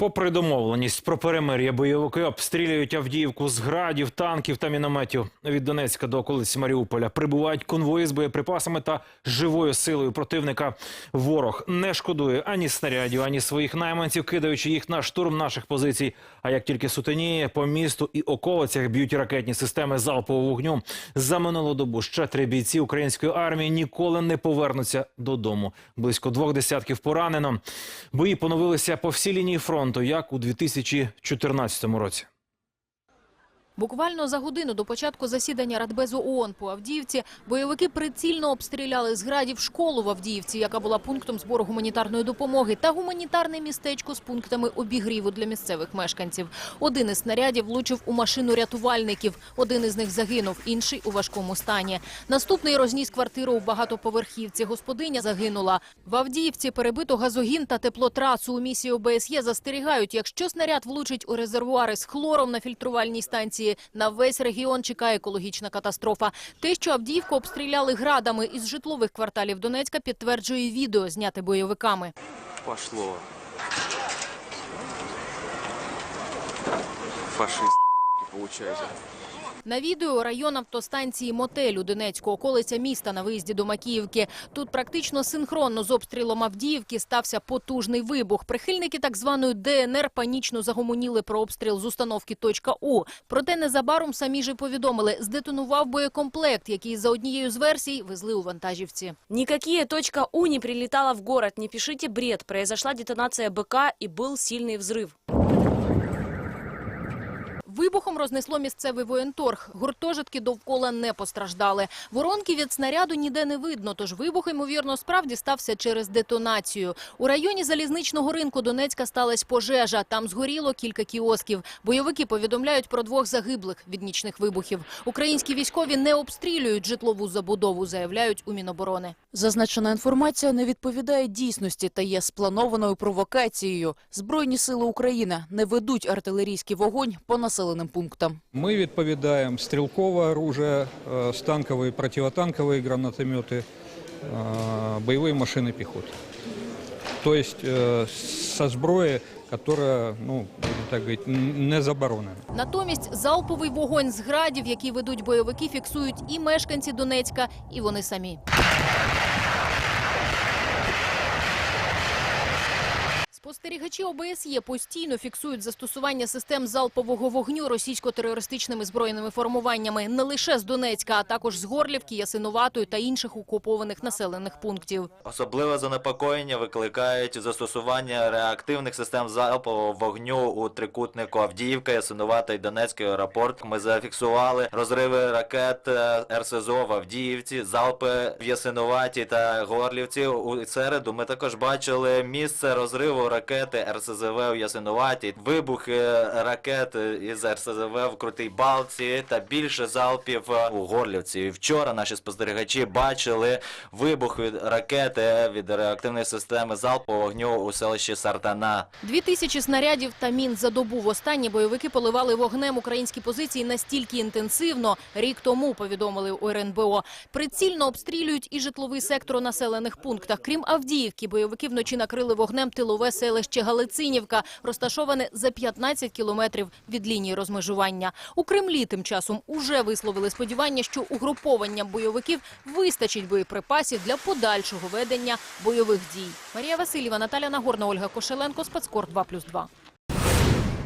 Попри домовленість про перемир'я, бойовики обстрілюють Авдіївку з градів, танків та мінометів від Донецька до околиць Маріуполя. Прибувають конвої з боєприпасами та живою силою противника. Ворог не шкодує ані снарядів, ані своїх найманців, кидаючи їх на штурм наших позицій. А як тільки сутеніє, по місту і околицях б'ють ракетні системи залпового вогню. За минулу добу ще три бійці української армії ніколи не повернуться додому. Близько двох десятків поранено. Бої поновилися по всій лінії фронту, як у 2014 році. Буквально за годину до початку засідання Радбезу ООН по Авдіївці бойовики прицільно обстріляли з градів школу в Авдіївці, яка була пунктом збору гуманітарної допомоги, та гуманітарне містечко з пунктами обігріву для місцевих мешканців. Один із снарядів влучив у машину рятувальників. Один із них загинув, інший у важкому стані. Наступний розніс квартиру у багатоповерхівці. Господиня загинула. В Авдіївці перебито газогін та теплотрасу. У місії ОБСЄ застерігають, якщо снаряд влучить у резервуари з хлором на фільтрувальній станції, на весь регіон чекає екологічна катастрофа. Те, що Авдіївку обстріляли градами із житлових кварталів Донецька, підтверджує відео, зняте бойовиками. Пошло. Фашист, получается. На відео район автостанції Мотелю Донецького, околиця міста на виїзді до Макіївки. Тут практично синхронно з обстрілом Авдіївки стався потужний вибух. Прихильники так званої ДНР панічно загомоніли про обстріл з установки «Точка У». Проте незабаром самі ж і повідомили, здетонував боєкомплект, який за однією з версій везли у вантажівці. Никакие точка У не прилетала в город. Не пишите бред. Произошла детонация БК и был сильный взрыв. Вибухом рознесло місцевий воєнторг. Гуртожитки довкола не постраждали. Воронки від снаряду ніде не видно, тож вибух, ймовірно, справді стався через детонацію. У районі залізничного ринку Донецька сталася пожежа. Там згоріло кілька кіосків. Бойовики повідомляють про двох загиблих від нічних вибухів. Українські військові не обстрілюють житлову забудову, заявляють у Міноборони. Зазначена інформація не відповідає дійсності та є спланованою провокацією. Збройні сили України не ведуть артилерійський вогонь по населеним пунктам. Ми відповідаємо стрілкове оружие, е, станкові, противотанкові гранатомети, е, бойові машини піхоти. Тобто е, со зброї, яка, ну, так не заборонена. Натомість залповий вогонь з градів, які ведуть бойовики, фіксують і мешканці Донецька, і вони самі. Спостерігачі ОБСЄ постійно фіксують застосування систем залпового вогню російсько-терористичними збройними формуваннями не лише з Донецька, а також з Горлівки, Ясинуватої та інших окупованих населених пунктів. Особливе занепокоєння викликають застосування реактивних систем залпового вогню у трикутнику Авдіївка, Ясинувата і Донецький аеропорт. Ми зафіксували розриви ракет е, РСЗО в Авдіївці, залпи в Ясинуваті та Горлівці. У середу ми також бачили місце розриву ракети РСЗВ у Ясинуваті, вибухи ракет із РСЗВ в Крутій Балці та більше залпів у Горлівці. І Вчора наші спостерігачі бачили вибух від ракети від реактивної системи залпового вогню у селищі Сартана. Дві тисячі снарядів та мін за добу. Востаннє бойовики поливали вогнем українські позиції настільки інтенсивно. Рік тому повідомили у РНБО. Прицільно обстрілюють і житловий сектор у населених пунктах. Крім Авдіївки, бойовики вночі накрили вогнем тилове селище Галицинівка, розташоване за 15 кілометрів від лінії розмежування. У Кремлі тим часом уже висловили сподівання, що угрупованням бойовиків вистачить боєприпасів для подальшого ведення бойових дій. Марія Васильєва, Наталя Нагорна, Ольга Кошеленко, Спецкор 2+,2.